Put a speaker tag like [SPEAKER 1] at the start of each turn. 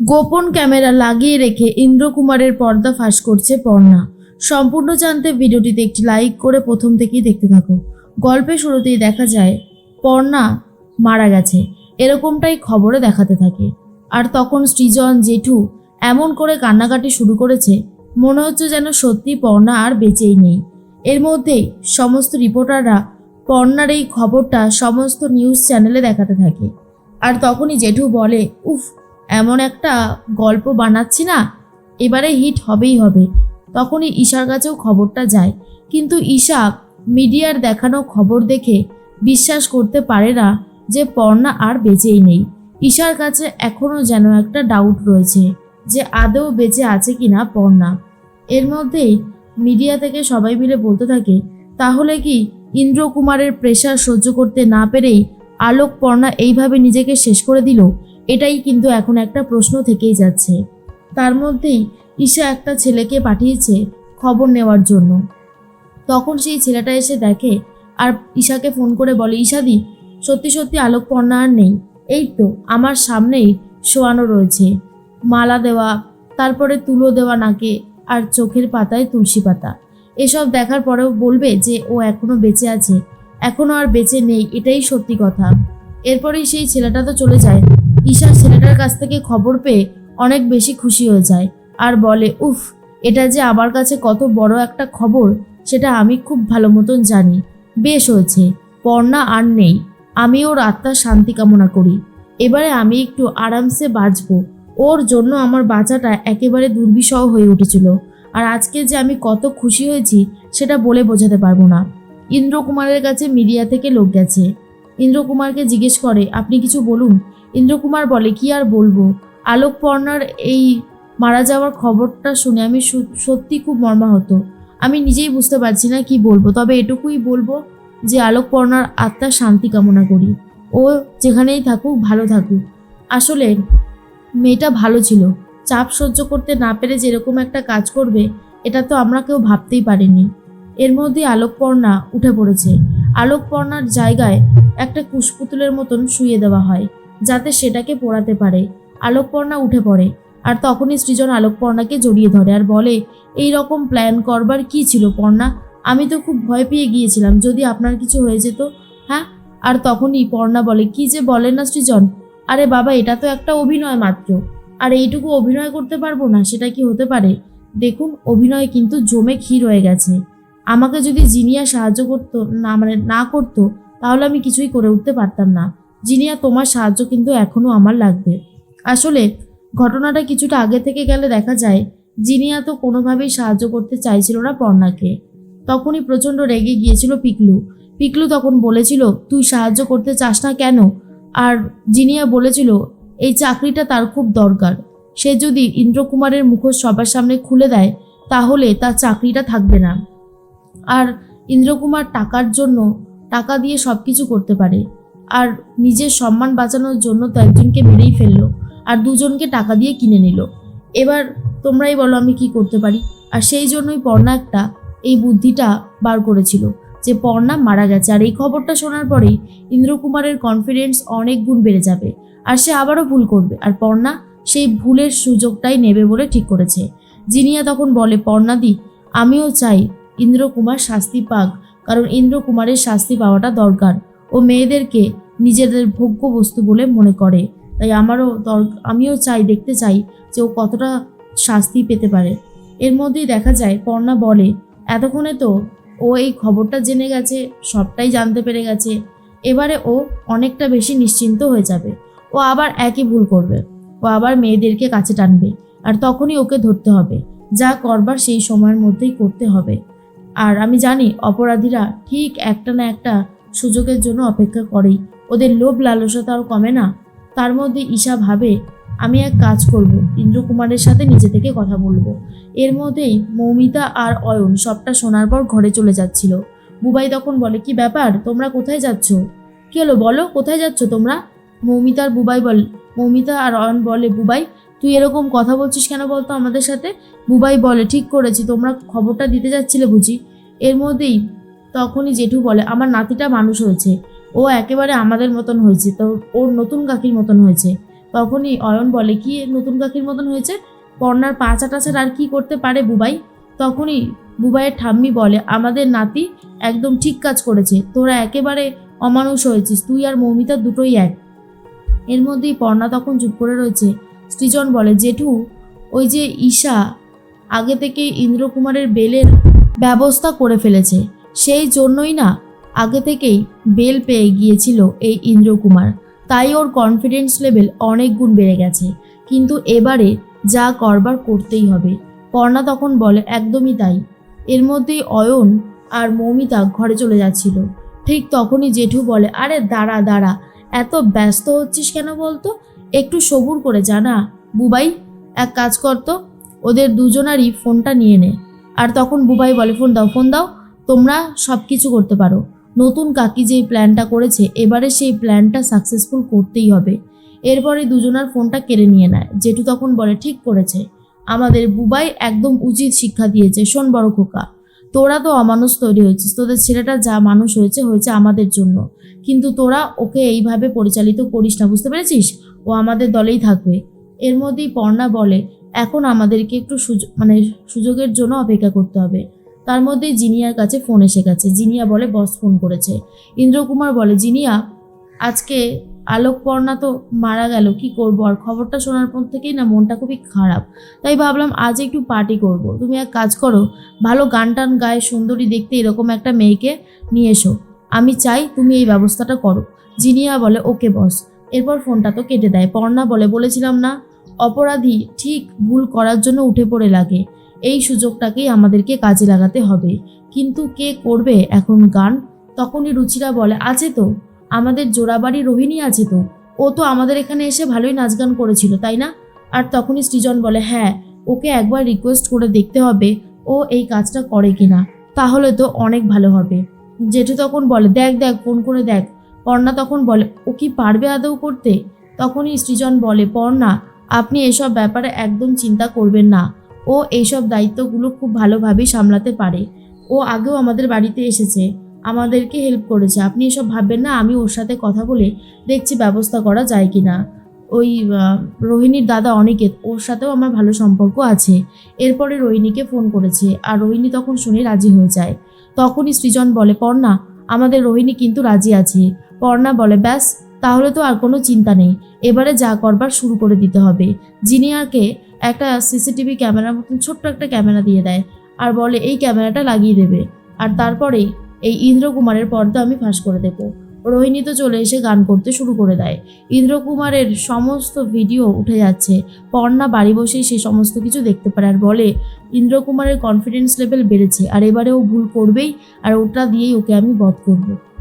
[SPEAKER 1] গোপন ক্যামেরা লাগিয়ে রেখে ইন্দ্রকুমারের পর্দা ফাঁস করছে পর্ণা। সম্পূর্ণ জানতে ভিডিওটিতে একটি লাইক করে প্রথম থেকেই দেখতে থাকো। গল্পের শুরুতেই দেখা যায়, পর্ণা মারা গেছে। এরকমটাই খবরে দেখাতে থাকে। আর তখন সৃজন, জেঠু এমন করে কান্নাকাটি শুরু করেছে, মনে হচ্ছে যেন সত্যি পর্ণা আর বেঁচেই নেই। এর মধ্যেই সমস্ত রিপোর্টাররা পর্ণার এই খবরটা সমস্ত নিউজ চ্যানেলে দেখাতে থাকে। আর তখনই জেঠু বলে, উফ এমন একটা গল্প বানাচ্ছি না, এবারে হিট হবেই হবে। তখনই ঈশার কাছেও খবরটা যায়। কিন্তু ঈশা মিডিয়ার দেখানো খবর দেখে বিশ্বাস করতে পারে না যে পর্ণা আর বেঁচেই নেই। ঈশার কাছে এখনও যেন একটা ডাউট রয়েছে যে আদৌ বেঁচে আছে কি না পর্ণা। এর মধ্যেই মিডিয়া থেকে সবাই মিলে বলতে থাকে, তাহলে কি ইন্দ্রকুমারের প্রেশার সহ্য করতে না পেরেই আলোক পর্ণা এইভাবে নিজেকে শেষ করে দিল? এটাই কিন্তু এখন একটা প্রশ্ন থেকেই যাচ্ছে। তার মধ্যেই ঈশা একটা ছেলেকে পাঠিয়েছে খবর নেওয়ার জন্য। তখন সেই ছেলেটা এসে দেখে আর ঈশাকে ফোন করে বলে, ঈশাদি, সত্যি সত্যি আলোক পর্ণা আর নেই। এই তো, আমার সামনেই শোয়ানো রয়েছে। মালা দেওয়া, তারপরে তুলো দেওয়া নাকে আর চোখের পাতায় তুলসী পাতা। এসব দেখার পরেও বলবে যে ও এখনও বেঁচে আছে। এখনও আর বেঁচে নেই, এটাই সত্যি কথা। এরপরেই সেই ছেলেটা তো চলে যায়। ঈশা ছেলেটার কাছ থেকে খবর পেয়ে অনেক বেশি খুশি হয়ে যায় আর বলে, উফ, এটা যে আমার কাছে কত বড় একটা খবর, সেটা আমি খুব ভালো মতন জানি। বেশ হয়েছে, পর্ণা আর নেই। আমি ওর আত্মার শান্তি কামনা করি। এবারে আমি একটু আরামসে বাঁচবো। ওর জন্য আমার বাঁচাটা একেবারে দুর্বিষহ হয়ে উঠেছিল। আর আজকে যে আমি কত খুশি হয়েছি, সেটা বলে বোঝাতে পারব না। ইন্দ্রকুমারের কাছে মিডিয়া থেকে লোক গেছে। ইন্দ্রকুমারকে জিজ্ঞেস করে, আপনি কিছু বলুন ইন্দ্রকুমার বলে, কি আর বলব? আলোক পর্ণার এই মারা যাওয়ার খবরটা শুনে আমি সত্যি খুব মর্মাহত। আমি নিজেই বুঝতে পারছি না কি বলব। তবে এটুকুই বলব যে আলোক পর্ণার আত্মার শান্তি কামনা করি। ও যেখানেই থাকুক, ভালো থাকুক। আসলে মেয়েটা ভালো ছিল। চাপ সহ্য করতে না পেরে যেরকম একটা কাজ করবে, এটা তো আমরা কেউ ভাবতেই পারিনি। এর মধ্যে আলোকপর্ণা উঠে পড়েছে। আলোকপর্ণার জায়গায় একটা কুশপুতুলের মতন শুয়ে দেওয়া হয়। যাতে সেটাকে পোড়াতে পারে। আলোকপর্ণা উঠে পড়ে আর তখনই সৃজন আলোকপর্ণাকে জড়িয়ে ধরে আর বলে, এই রকম প্ল্যান করবার কি ছিল পর্ণা? আমি তো খুব ভয় পেয়ে গিয়েছিলাম, যদি আপনার কিছু হয়ে যেত হ্যাঁ? আর তখনই পর্ণা বলে, কি যে বলে না সৃজন? আরে বাবা, এটা তো একটা অভিনয় মাত্র। আর এইটুকু অভিনয় করতে পারব না, সেটা কি হতে পারে? দেখুন, অভিনয় কিন্তু জমে ক্ষীর হয়ে গেছে। আমাকে যদি জিনিয়া সাহায্য করতো, না মানে না করতো, তাহলে আমি কিছুই করে উঠতে পারতাম না। জিনিয়া তোমার সাহায্য কিন্তু এখনও আমার লাগবে। আসলে, ঘটনাটা কিছুটা আগে থেকে গেলে দেখা যায় জিনিয়া তো কোনোভাবেই সাহায্য করতে চাইছিল না পর্ণাকে। তখনই প্রচণ্ড রেগে গিয়েছিল পিকলু। পিকলু তখন বলেছিল, তুই সাহায্য করতে চাস না কেন? আর জিনিয়া বলেছিল, এই চাকরিটা তার খুব দরকার। সে যদি ইন্দ্রকুমারের মুখোশ সবার সামনে খুলে দেয়, তাহলে তার চাকরিটা থাকবে না। আর ইন্দ্রকুমার টাকার জন্য টাকা দিয়ে সব কিছু করতে পারে। আর নিজের সম্মান বাঁচানোর জন্য তো একজনকে মেরেই ফেলল আর দুজনকে টাকা দিয়ে কিনে নিল। এবার তোমরাই বলো আমি কি করতে পারি। আর সেই জন্যই পর্ণা একটা এই বুদ্ধিটা বার করেছিল যে পর্ণা মারা গেছে। আর এই খবরটা শোনার পরেই ইন্দ্রকুমারের কনফিডেন্স অনেক গুণ বেড়ে যাবে আর সে আবারও ভুল করবে। আর পর্ণা সেই ভুলের সুযোগটাই নেবে বলে ঠিক করেছে। জিনিয়া তখন বলে পর্ণাদি আমিও চাই ইন্দ্রকুমার শাস্তি পাক, কারণ ইন্দ্রকুমারের শাস্তি পাওয়াটা দরকার। ও মেয়েদেরকে নিজেদের ভোগ্য বস্তু বলে মনে করে। তাই আমারও আমিও চাই, দেখতে চাই যে ও কতটা শাস্তি পেতে পারে। এর মধ্যেই দেখা যায়, পর্ণা বলে, এতক্ষণে তো ও এই খবরটা জেনে গেছে, সবটাই জানতে পেরে গেছে। এবারে ও অনেকটা বেশি নিশ্চিন্ত হয়ে যাবে। ও আবার একই ভুল করবে। ও আবার মেয়েদেরকে কাছে টানবে। আর তখনই ওকে ধরতে হবে। যা করবার সেই সময়ের মধ্যেই করতে হবে। আর আমি জানি, অপরাধীরা ঠিক একটা না একটা সুযোগের জন্য অপেক্ষা করেই। ওদের লোভ লালসা তার কমে না। তার মধ্যে ঈশা ভাবে, আমি এক কাজ করব, ইন্দ্রকুমারের সাথে নিজে থেকে কথা বলব। এর মধ্যেই মৌমিতা আর অয়ন সবটা শোনার পর ঘরে চলে যাচ্ছিল। বুবাই তখন বলে, কি ব্যাপার? তোমরা কোথায় যাচ্ছ? কি হলো বলো? কোথায় যাচ্ছ তোমরা? মৌমিতা আর বুবাই বল, মৌমিতা আর অয়ন বলে, বুবাই, তুই এরকম কথা বলছিস কেন বলতো আমাদের সাথে? বুবাই বলে, ঠিক করেছি, তোমরা খবরটা দিতে যাচ্ছিলে বুঝি। এর মধ্যেই তখনই জেঠু বলে, আমার নাতিটা মানুষ হয়েছে। ও একেবারে আমাদের মতন হয়েছে। তো ওর নতুন কাকির মতন হয়েছে। তখনই অয়ন বলে, কি নতুন কাকির মতন হয়েছে? পর্ণার পা চাটা ছাড়া আর কি করতে পারে বুবাই? তখনই বুবাইয়ের ঠাম্মি বলে, আমাদের নাতি একদম ঠিক কাজ করেছে। তোরা একেবারে অমানুষ হয়েছিস। তুই আর মৌমিতা দুটোই এক। এর মধ্যেই পর্ণা তখন চুপ করে রয়েছে। সৃজন বলে, জেঠু, ওই যে ঈশা আগে থেকেই ইন্দ্রকুমারের বেলের ব্যবস্থা করে ফেলেছে। সেই জন্যই না আগে থেকেই বেল পেয়ে গিয়েছিল এই ইন্দ্রকুমার। তাই ওর কনফিডেন্স লেভেল অনেক গুণ বেড়ে গেছে। কিন্তু এবারে যা করবার করতেই হবে। পর্ণা তখন বলে, একদমই তাই। এর মধ্যেই অয়ন আর মৌমিতা ঘরে চলে যাচ্ছিল। ঠিক তখনই জেঠু বলে, আরে দাঁড়া দাঁড়া, এত ব্যস্ত হচ্ছিস কেন বলতো? একটু সবুর করে জানা বুবাই, এক কাজ করতো ওদের দুজনারই ফোনটা নিয়ে নে। আর তখন বুবাই বলে, ফোন দাও ফোন দাও। তোমরা সব কিছু করতে পারো। নতুন কাকি যেই প্ল্যানটা করেছে, এবারে সেই প্ল্যানটা সাকসেসফুল করতেই হবে। এরপরে দুজনার ফোনটা কেড়ে নিয়ে নেয়। জেঠু তখন বলে, ঠিক করেছে। আমাদের বুবাই একদম উচিত শিক্ষা দিয়েছে। শোন বড় খোকা, তোরা তো অমানুষ তৈরি হয়েছিস। তোদের ছেলেটা যা মানুষ হয়েছে হয়েছে আমাদের জন্য। কিন্তু তোরা ওকে এইভাবে পরিচালিত করিস না, বুঝতে পেরেছিস? ও আমাদের দলেই থাকবে। এর মধ্যেই পর্ণা বলে, এখন আমাদেরকে একটু সুযোগ মানে সুযোগের জন্য অপেক্ষা করতে হবে। তার মধ্যে জিনিয়ার কাছে ফোন এসে গেছে। জিনিয়া বলে, বস ফোন করেছে। ইন্দ্রকুমার বলে, জিনিয়া, আজকে আলোকপর্ণা তো মারা গেল, কি করব? আর খবরটা শোনার পর থেকেই না মনটা খুবই খারাপ। তাই ভাবলাম, আজ একটু পার্টি করব। তুমি এক কাজ করো, ভালো গান টান গায়ে সুন্দরী দেখতে এরকম একটা মেয়েকে নিয়ে এসো। আমি চাই তুমি এই ব্যবস্থাটা করো। জিনিয়া বলে, ওকে বস। এরপর ফোনটা তো কেটে দেয়। পর্ণা বলে, বলেছিলাম না, অপরাধী ঠিক ভুল করার জন্য উঠে পড়ে লাগে। এই সুযোগটাকেই আমাদেরকে কাজে লাগাতে হবে। কিন্তু কে করবে এখন গান? তখনই রুচিরা বলে, আছে তো। আমাদের জোড়াবাড়ি রোহিণী আছে তো। ও তো আমাদের এখানে এসে ভালোই নাচ গান করেছিল, তাই না? আর তখনই সৃজন বলে হ্যাঁ ওকে একবার রিকোয়েস্ট করে দেখতে হবে ও এই কাজটা করে কিনা। তাহলে তো অনেক ভালো হবে। জেঠু তখন বলে, দেখ দেখ, ফোন করে দেখ। পর্ণা তখন বলে, ও কি পারবে আদৌ করতে? তখনই সৃজন বলে, পর্ণা, আপনি এসব ব্যাপারে একদম চিন্তা করবেন না। ও এইসব দায়িত্বগুলো খুব ভালোভাবেই সামলাতে পারে। ও আগেও আমাদের বাড়িতে এসেছে। আমাদেরকে হেল্প করেছে। আপনি এসব ভাববেন না, আমি ওর সাথে কথা বলে দেখছি ব্যবস্থা করা যায় কি না ওই রোহিণীর দাদা অনিকেত, ওর সাথেও আমার ভালো সম্পর্ক আছে। এরপরে রোহিণীকে ফোন করেছে। আর রোহিণী তখন শুনে রাজি হয়ে যায়। তখনই সৃজন বলে, পর্ণা, আমাদের রোহিণী কিন্তু রাজি আছে। পর্ণা বলে, ব্যাস তাহলে তো আর কোনো চিন্তা নেই। এবারে যা করবার শুরু করে দিতে হবে। জিনিয়ারকে একটা সিসিটিভি ক্যামেরার মতন ছোট্ট একটা ক্যামেরা দিয়ে দেয় আর বলে, এই ক্যামেরাটা লাগিয়ে দেবে। আর তারপরেই এই ইন্দ্রকুমারের পর্দা আমি ফাঁস করে দেব। রোহিণী তো চলে এসে গান করতে শুরু করে দেয়। ইন্দ্রকুমারের সমস্ত ভিডিও উঠে যাচ্ছে। পর্ণা বাড়ি বসেই সে সমস্ত কিছু দেখতে পারে আর বলে, ইন্দ্রকুমারের কনফিডেন্স লেভেল বেড়েছে। আর এবারে ও ভুল করবেই, আর ওটা দিয়েই ওকে আমি বধ করব।